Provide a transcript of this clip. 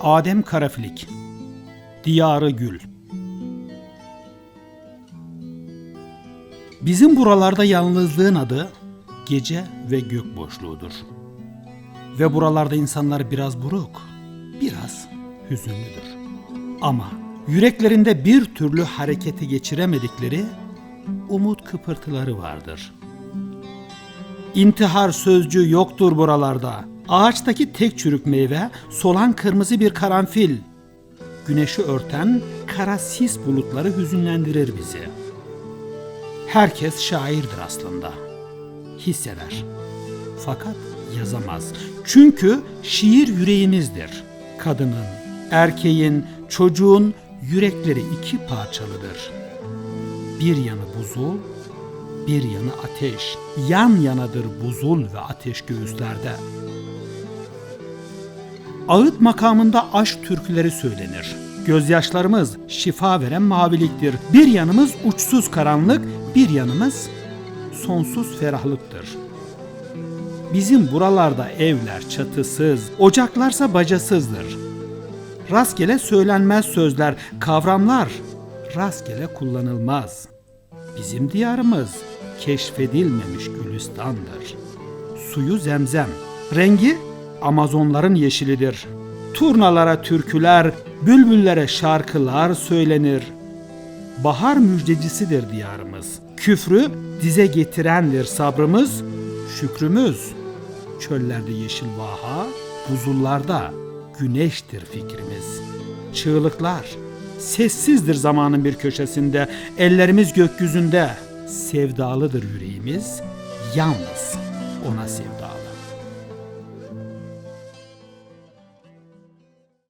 Adem Karafilik Diyarı Gül Bizim buralarda yalnızlığın adı gece ve gök boşluğudur. Ve buralarda insanlar biraz buruk, biraz hüzünlüdür. Ama yüreklerinde bir türlü hareketi geçiremedikleri umut kıpırtıları vardır. İntihar sözcüğü yoktur buralarda. Ağaçtaki tek çürük meyve solan kırmızı bir karanfil. Güneşi örten kara sis bulutları hüzünlendirir bizi. Herkes şairdir aslında. Hisseder. Fakat yazamaz. Çünkü şiir yüreğimizdir. Kadının, erkeğin, çocuğun yürekleri iki parçalıdır. Bir yanı buzul, bir yanı ateş. Yan yanadır buzul ve ateş göğüslerde. Ağıt makamında aşk türküleri söylenir. Gözyaşlarımız şifa veren maviliktir. Bir yanımız uçsuz karanlık, bir yanımız sonsuz ferahlıktır. Bizim buralarda evler çatısız, ocaklarsa bacasızdır. Rastgele söylenmez sözler, kavramlar rastgele kullanılmaz. Bizim diyarımız keşfedilmemiş gülistandır. Suyu zemzem, rengi Amazonların yeşilidir. Turnalara türküler, bülbüllere şarkılar söylenir. Bahar müjdecisidir diyarımız. Küfrü dize getirendir sabrımız, şükrümüz. Çöllerde yeşil vaha, buzullarda güneştir fikrimiz. Çığlıklar, sessizdir zamanın bir köşesinde, ellerimiz gökyüzünde. Sevdalıdır yüreğimiz, yalnız ona sevdalı.